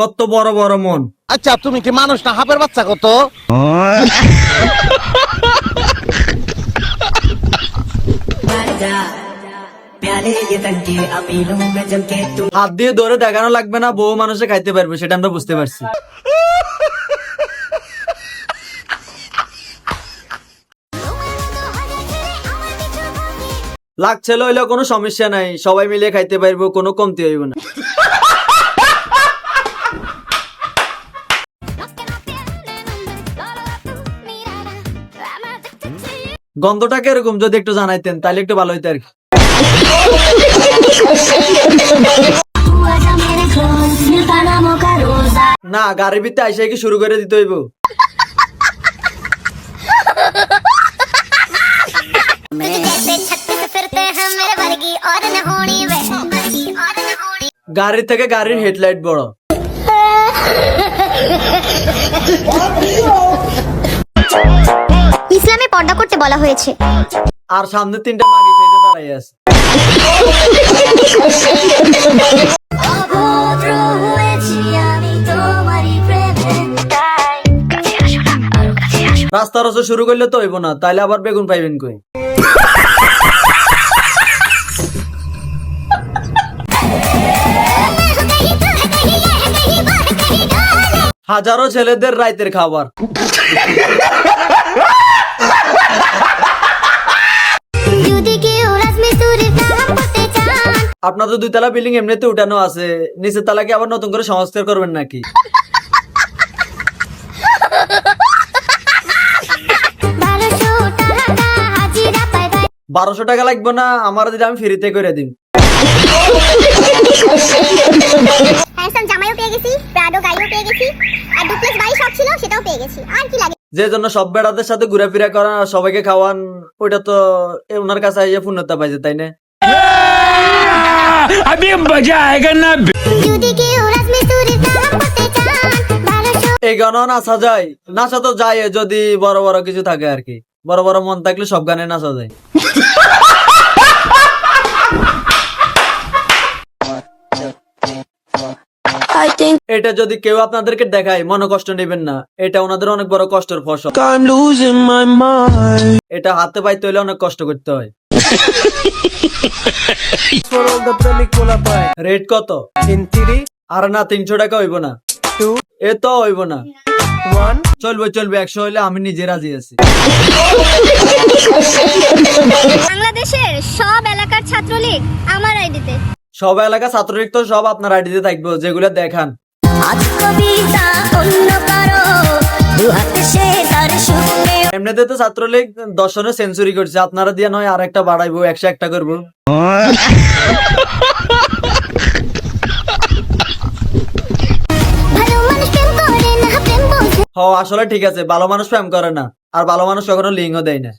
কত বড় বড় মন। আচ্ছা তুমি কি মানুষ না হাফের বাচ্চা কত? হাত দিয়ে ধরে দেখানো লাগবে না বউ মানুষে খাইতে পারবে সেটা আমরা বুঝতে পারছি। লাগছিল হইলে কোনো সমস্যা নাই। সবাই মিলে খাইতে পারব, কোনো কমতি হইব না। গন্ধটা কীরকম? যদি একটু জানাইতেন, তাহলে একটু ভালো হইতো আর কি। না, গাড়ির ভিতরে আইসা কি শুরু করে দিতে হইব? গাড়ির থেকে গাড়ির হেডলাইট বড়। ইসলামে পর্দা করতে বলা হয়েছে। আর সামনে তিনটা মাগি সাইজে দাঁড়াই আছে। অভদ্র হয়েছি আমি তোমারই প্রেমে রাস্তা রসে শুরু করলে তো হইব না তাইলে আবার বেগুন পাইবেন কই? হাজারো ছেলেদের রাইতের খাবার। যদি আপনাদের দুই তলা বিল্ডিং এমনিতে উঠানো আছে নিচের তালাকে আবার নতুন করে সংস্কার করবেন নাকি? বারোশো টাকা লাগবে না আমার দিলে আমি ফ্রিতে করে দিন হ্যান্ডসাম জামাইও পেয়ে গেছি প্রাডো পেয়ে গেছি। আর ডুপ্লেক্স বাড়ি শখ ছিল সেটাও পেয়ে গেছি। আর কি লাগে? যে জন্য সব বেড়াদের সাথে ঘুরাফেরা করা সবাইকে খাওয়ান ওইটা তো ওনার কাছে এসে পূর্ণতা পাইছে তাই না? যদি কেউ রাজমিস্ত্রির কাম করতে চান এই গানও নাচা যায়। নাচা তো যায় যদি বড় বড় কিছু থাকে আর কি। বড় বড় মন থাকলে সব গানে নাচা যায়। এটা যদি কেউ আপনাদেরকে দেখায় মনে কষ্ট নেবেন না। এটা ওনাদের অনেক বড় কষ্টের ফসল। I'm losing my mind. এটা হাতে পাইতে হলে অনেক কষ্ট করতে হয়। For all the película by rate কত? আর না তিনশো টাকা হইব না। Two, এ তো হইব না। One. চলবে চলবে একশো হইলে আমি নিজে রাজি আছি। বাংলাদেশের সব এলাকার ছাত্রলীগ আমার আইডিতে। সব এলাকা ছাত্রলীগ তো সব আপনার আইডিতে থাকবে যেগুলো দেখান। এমনিতে তো ছাত্রলীগ দর্শনে সেঞ্চুরি করছে আপনারা দিয়ে নয় আর একটা বাড়াইবো একশো একটা করব। হ আসলে ঠিক আছে ভালো মানুষ প্রেম করে না আর ভালো মানুষ কখনো লিঙ্গ দেয় না।